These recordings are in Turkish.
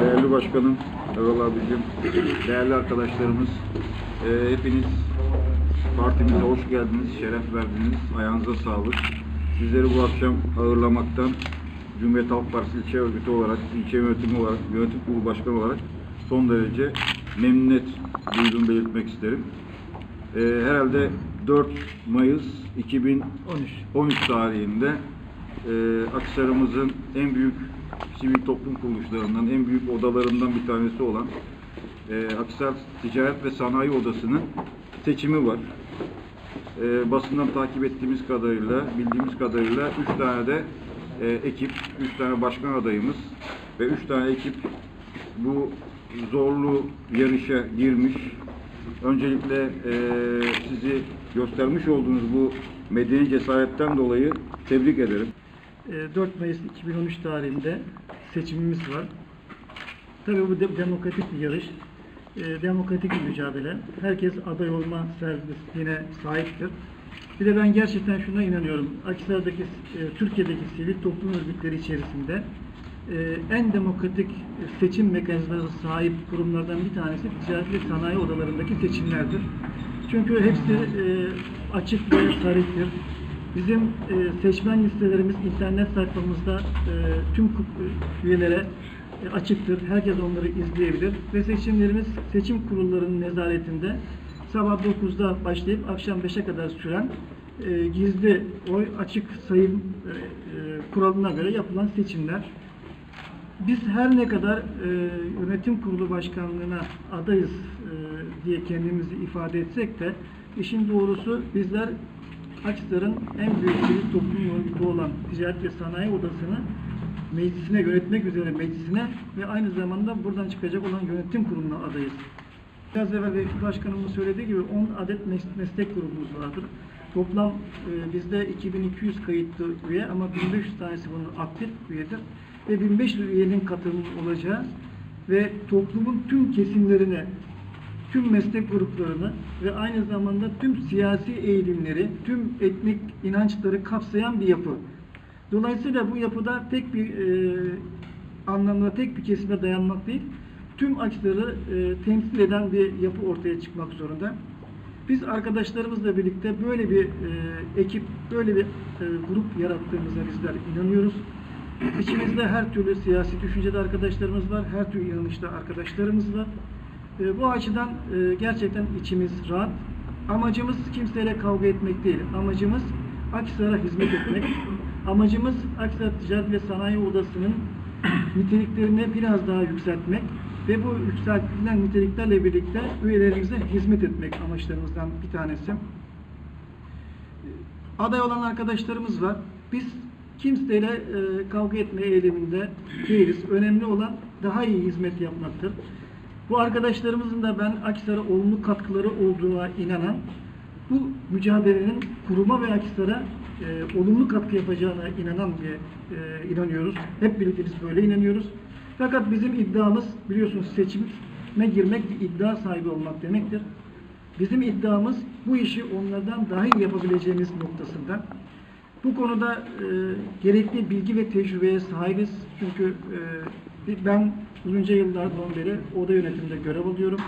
Değerli başkanım, Erol abicim, değerli arkadaşlarımız, e, hepiniz partimize hoş geldiniz, şeref verdiniz. Ayağınıza sağlık. Sizleri bu akşam ağırlamaktan Cumhuriyet Halk Partisi ilçe örgütü olarak, ilçe yönetimi olarak, yönetim kurulu başkanı olarak son derece memnuniyet duyduğumu belirtmek isterim. E, herhalde 4 Mayıs 2013 13 tarihinde e, Akhisar'ımızın en büyük sivil toplum kuruluşlarından, en büyük odalarından bir tanesi olan e, Akhisar Ticaret ve Sanayi Odası'nın seçimi var. E, basından takip ettiğimiz kadarıyla, bildiğimiz kadarıyla 3 tane de e, ekip, 3 tane başkan adayımız ve 3 tane ekip bu zorlu yarışa girmiş. Öncelikle e, sizi göstermiş olduğunuz bu medeni cesaretten dolayı tebrik ederim. E, 4 Mayıs 2013 tarihinde seçimimiz var. Tabii bu de- demokratik bir yarış, e, demokratik bir mücadele. Herkes aday olma serbestliğine sahiptir. Bir de ben gerçekten şuna inanıyorum. Akhisar'daki, e, Türkiye'deki sivil toplum örgütleri içerisinde e, en demokratik seçim mekanizmalarına sahip kurumlardan bir tanesi ticaret ve sanayi odalarındaki seçimlerdir. Çünkü hepsi e, açık ve sarihtir. Bizim e, seçmen listelerimiz internet sayfamızda e, tüm ku- üyelere e, açıktır. Herkes onları izleyebilir. Ve seçimlerimiz seçim kurullarının nezaretinde sabah 9'da başlayıp akşam 5'e kadar süren e, gizli oy açık sayım e, e, kuralına göre yapılan seçimler. Biz her ne kadar e, yönetim kurulu başkanlığına adayız e, diye kendimizi ifade etsek de işin doğrusu bizler Akhisar'ın en büyük sivil toplum örgütü olan Ticaret ve Sanayi Odası'nı meclisine yönetmek üzere meclisine ve aynı zamanda buradan çıkacak olan yönetim kuruluna adayız. Biraz evvel Vekil Başkanımın söylediği gibi 10 adet mes- meslek grubumuz vardır. Toplam e, bizde 2200 kayıtlı üye ama 1500 tanesi bunun aktif üyedir. Ve 1500 üyenin katılımı olacağı ve toplumun tüm kesimlerine, tüm meslek gruplarını ve aynı zamanda tüm siyasi eğilimleri, tüm etnik inançları kapsayan bir yapı. Dolayısıyla bu yapıda tek bir e, anlamda tek bir kesime dayanmak değil, tüm açıları e, temsil eden bir yapı ortaya çıkmak zorunda. Biz arkadaşlarımızla birlikte böyle bir e, ekip, böyle bir e, grup yarattığımıza bizler inanıyoruz. İçimizde her türlü siyasi düşüncede arkadaşlarımız var, her türlü inanışta arkadaşlarımız var. E, bu açıdan e, gerçekten içimiz rahat. Amacımız kimseyle kavga etmek değil. Amacımız Akhisar'a hizmet etmek. Amacımız Akhisar Ticaret ve Sanayi Odası'nın niteliklerini biraz daha yükseltmek ve bu yükseltilen niteliklerle birlikte üyelerimize hizmet etmek amaçlarımızdan bir tanesi. Aday olan arkadaşlarımız var. Biz kimseyle e, kavga etme eyleminde değiliz. Önemli olan daha iyi hizmet yapmaktır. Bu arkadaşlarımızın da ben Akhisar'a olumlu katkıları olduğuna inanan, bu mücadelenin kuruma ve Akhisar'a e, olumlu katkı yapacağına inanan bir e, inanıyoruz. Hep birlikte biz böyle inanıyoruz. Fakat bizim iddiamız biliyorsunuz seçime girmek bir iddia sahibi olmak demektir. Bizim iddiamız bu işi onlardan daha iyi yapabileceğimiz noktasında. Bu konuda e, gerekli bilgi ve tecrübeye sahibiz. Çünkü e, ben uzunca yıllardan beri oda yönetiminde görev alıyorum.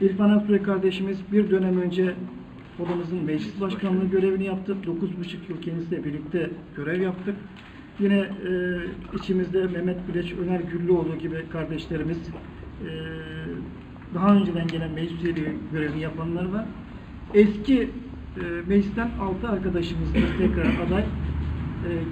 İrfan Aksoy kardeşimiz bir dönem önce odamızın meclis başkanlığı görevini yaptı. 9,5 yıl kendisiyle birlikte görev yaptık. Yine e, içimizde Mehmet Güleç, Öner Güllüoğlu gibi kardeşlerimiz e, daha önceden gelen meclis üyeliği görevini yapanlar var. Eski meclisten 6 arkadaşımız da tekrar aday. E,